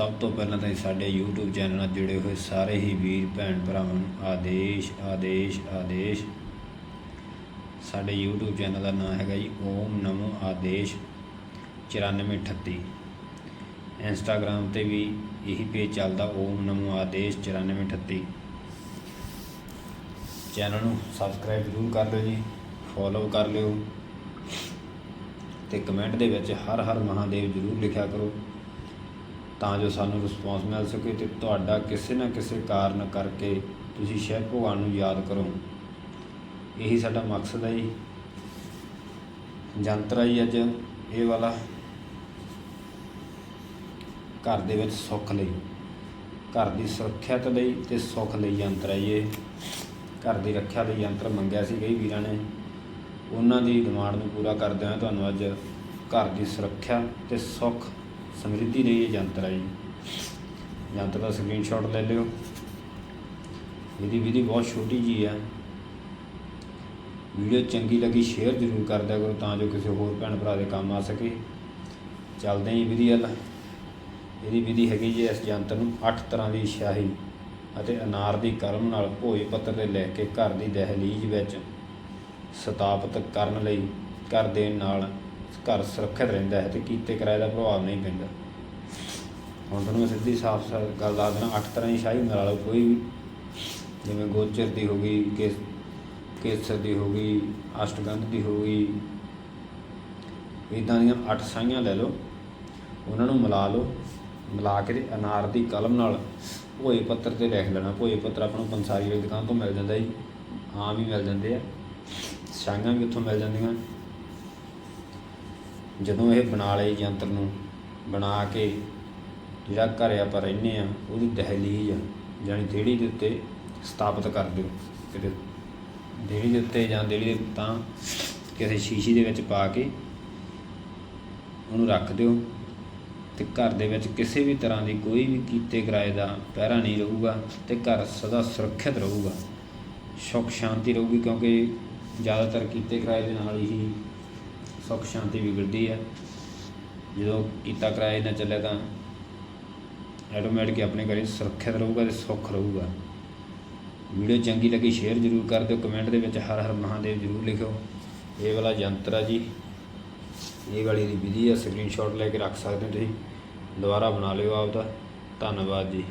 ਸਭ ਤੋਂ ਪਹਿਲਾਂ ਤਾਂ ਸਾਡੇ YouTube ਚੈਨਲ ਨਾਲ ਜੁੜੇ ਹੋਏ ਸਾਰੇ ਹੀ ਵੀਰ, ਭੈਣ ਭਰਾਵਾਂ ਨੂੰ ਆਦੇਸ਼ ਆਦੇਸ਼ ਆਦੇਸ਼। ਸਾਡੇ YouTube ਚੈਨਲ ਦਾ ਨਾਮ ਹੈਗਾ ਜੀ ਓਮ ਨਮੋ ਆਦੇਸ਼ 9438 ਇੰਸਟਾਗ੍ਰam ਤੇ ਵੀ ਇਹੀ ਪੇਜ ਚੱਲਦਾ ਓਮ ਨਮੋ ਆਦੇਸ਼ 9438 ਚੈਨਲ ਨੂੰ ਸਬਸਕ੍ਰਾਈਬ ਜ਼ਰੂਰ ਕਰ ਲਿਓ ਜੀ ਫੋਲੋ ਕਰ ਲਿਓ। ਤੇ ਕਮੈਂਟ ਦੇ ਵਿੱਚ ਹਰ ਹਰ ਮਹਾਦੇਵ ਜ਼ਰੂਰ ਲਿਖਿਆ ਕਰੋ। ਤਾਂ ਜੋ ਸਾਨੂੰ ਰਿਸਪੌਂਸ ਮਿਲ ਸਕੇ ਤੇ ਤੁਹਾਡਾ ਕਿਸੇ ਨਾ ਕਿਸੇ ਕਾਰਨ ਕਰਕੇ ਤੁਸੀਂ ਸ਼ਿਵ ਭਗਵਾਨ ਨੂੰ ਯਾਦ ਕਰੋ। ਇਹੀ ਸਾਡਾ ਮਕਸਦ ਹੈ ਜੀ। ਜੰਤਰ ਹੈ ਜੀ ਅੱਜ ਇਹ ਵਾਲਾ। ਘਰ ਦੇ ਵਿੱਚ ਸੁੱਖ ਲਈ। ਘਰ ਦੀ ਸੁਰੱਖਿਅਤ ਲਈ ਤੇ ਸੁੱਖ ਲਈ ਯੰਤਰ ਹੈ ਜੀ ਇਹ। ਘਰ ਦੀ ਰੱਖਿਆ ਲਈ ਯੰਤਰ ਮੰਗਿਆ ਸੀ ਕਈ ਵੀਰਾਂ ਨੇ। ਉਹਨਾਂ ਦੀ ਡਿਮਾਂਡ ਨੂੰ ਪੂਰਾ ਕਰਦੇ ਹੋਏ ਤੁਹਾਨੂੰ ਅੱਜ ਘਰ ਦੀ ਸੁਰੱਖਿਆ ਤੇ ਸੁੱਖ ਸਮਰਿੱਧੀ ਲਈ ਇਹ ਯੰਤਰ ਹੈ ਜੀ। ਯੰਤਰ ਦਾ ਸਕਰੀਨਸ਼ਾਟ ਲੈ ਲਿਓ। ਇਹਦੀ ਵਿਧੀ ਬਹੁਤ ਛੋਟੀ ਜੀ ਹੈ ਵੀਡੀਓ ਚੰਗੀ ਲੱਗੀ ਸ਼ੇਅਰ ਜ਼ਰੂਰ ਕਰ ਦਿਆ ਕਰੋ ਤਾਂ ਜੋ ਕਿਸੇ ਹੋਰ ਭੈਣ ਭਰਾ ਦੇ ਕੰਮ ਆ ਸਕੇ। ਚੱਲਦੇ ਹਾਂ ਜੀ ਵਿਧੀ ਵੱਲ। ਇਹਦੀ ਵਿਧੀ ਹੈਗੀ ਜੀ ਇਸ ਯੰਤਰ ਨੂੰ 8 ਤਰ੍ਹਾਂ ਦੀ ਸ਼ਾਹੀ ਅਤੇ ਅਨਾਰ ਦੀ ਕਲਮ ਨਾਲ ਭੋਜ ਪੱਤਰ ਤੇ ਲੈ ਕੇ ਘਰ ਦੀ ਦਹਲੀਜ਼ ਵਿੱਚ ਸਥਾਪਿਤ ਕਰਨ ਲਈ, ਘਰ ਦੇ ਨਾਲ ਘਰ ਸੁਰੱਖਿਅਤ ਰਹਿੰਦਾ ਹੈ ਤੇ ਕੀਤੇ ਕਿਰਾਏ ਦਾ ਪ੍ਰਭਾਵ ਨਹੀਂ ਪੈਂਦਾ। ਹੁਣ ਤੁਹਾਨੂੰ ਮੈਂ ਸਿੱਧੀ ਸਾਫ਼ ਗੱਲ ਦੱਸ ਦਿੰਦਾ ਅੱਠ ਤਰ੍ਹਾਂ ਦੀ ਸ਼ਾਹੀ ਮਿਲਾ ਲਓ, ਕੋਈ ਵੀ। ਜਿਵੇਂ ਗੋਚਰ ਦੀ ਹੋ ਗਈ, ਕੇਸ, ਕੇਸਰ ਦੀ ਹੋ ਗਈ, ਅਸ਼ਟਗੰਧ ਦੀ ਹੋ ਗਈ। ਇਦਾਂ ਦੀਆਂ ਅੱਠ ਸਾਈਆਂ ਲੈ ਲਓ, ਉਹਨਾਂ ਨੂੰ ਮਿਲਾ ਲਓ, ਮਿਲਾ ਕੇ ਤੇ ਅਨਾਰ ਦੀ ਕਲਮ ਨਾਲ ਭੋਏ ਪੱਤਰ ਤੇ ਲਿਖ ਲੈਣਾ। ਭੋਏ ਪੱਤਰ ਆਪਾਂ ਨੂੰ ਪੰਸਾਰੀ ਵਾਲੀ ਦੁਕਾਨ ਤੋਂ ਮਿਲ ਜਾਂਦਾ ਜੀ। ਆਮ ਹੀ ਮਿਲ ਜਾਂਦੇ ਆ। ਸਾਈਆਂ ਵੀ ਉੱਥੋਂ ਮਿਲ ਜਾਂਦੀਆਂ। ਜਦੋਂ ਇਹ ਬਣਾ ਲਏ ਯੰਤਰ ਨੂੰ, ਬਣਾ ਕੇ ਜਿਹੜਾ ਘਰ ਆਪਾਂ ਰਹਿੰਦੇ ਆ ਉਹਦੀ ਦਹਲੀਜ਼ ਜਾਨੀ ਦੇੜੀ ਦੇ ਉੱਤੇ ਸਥਾਪਿਤ ਕਰ ਦਿਓ ਕਿਤੇ। ਦੇੜੀ ਦੇ ਉੱਤੇ ਜਾਂ ਦੇੜੀ ਦੇ ਤਾਂ ਕਿਸੇ ਸ਼ੀਸ਼ੀ ਦੇ ਵਿੱਚ ਪਾ ਕੇ ਉਹਨੂੰ ਰੱਖ ਦਿਓ ਤੇ ਘਰ ਦੇ ਵਿੱਚ ਕਿਸੇ ਵੀ ਤਰ੍ਹਾਂ ਦੀ ਕੋਈ ਵੀ ਕੀਤੇ ਕਿਰਾਏ ਦਾ ਪਹਿਰਾ ਨਹੀਂ ਰਹੂਗਾ ਤੇ ਘਰ ਸਦਾ ਸੁਰੱਖਿਅਤ ਰਹੂਗਾ। ਸੁੱਖ ਸ਼ਾਂਤੀ ਰਹੂਗੀ ਕਿਉਂਕਿ ਜ਼ਿਆਦਾਤਰ ਕੀਤੇ ਕਿਰਾਏ ਦੇ ਨਾਲ ਹੀ ਸੁੱਖ ਸ਼ਾਂਤੀ ਵਿਗੜਦੀ ਹੈ ਜਦੋਂ ਕੀਤਾ ਕਿਰਾਏ ਨਾ ਚੱਲੇ ਤਾਂ ਆਟੋਮੈਟਿਕ ਆਪਣੇ ਘਰੇ ਸੁਰੱਖਿਅਤ ਰਹੂਗਾ ਤੇ ਸੁੱਖ ਰਹੂਗਾ। ਵੀਡੀਓ ਚੰਗੀ ਲੱਗੀ ਸ਼ੇਅਰ ਜ਼ਰੂਰ ਕਰ ਦਿਓ, ਕਮੈਂਟ ਦੇ ਵਿੱਚ ਹਰ ਹਰ ਮਹਾਦੇਵ ਜ਼ਰੂਰ ਲਿਖਿਓ। ਇਹ ਵਾਲਾ ਯੰਤਰ ਆ ਜੀ, ਇਹ ਵਾਲੀ ਦੀ ਵਿਧੀ ਆ ਸਕਰੀਨਸ਼ਾਟ ਲੈ ਕੇ ਰੱਖ ਸਕਦੇ ਹੋ ਤੁਸੀਂ। ਦੁਬਾਰਾ ਬਣਾ ਲਿਓ ਆਪਦਾ। ਧੰਨਵਾਦ ਜੀ।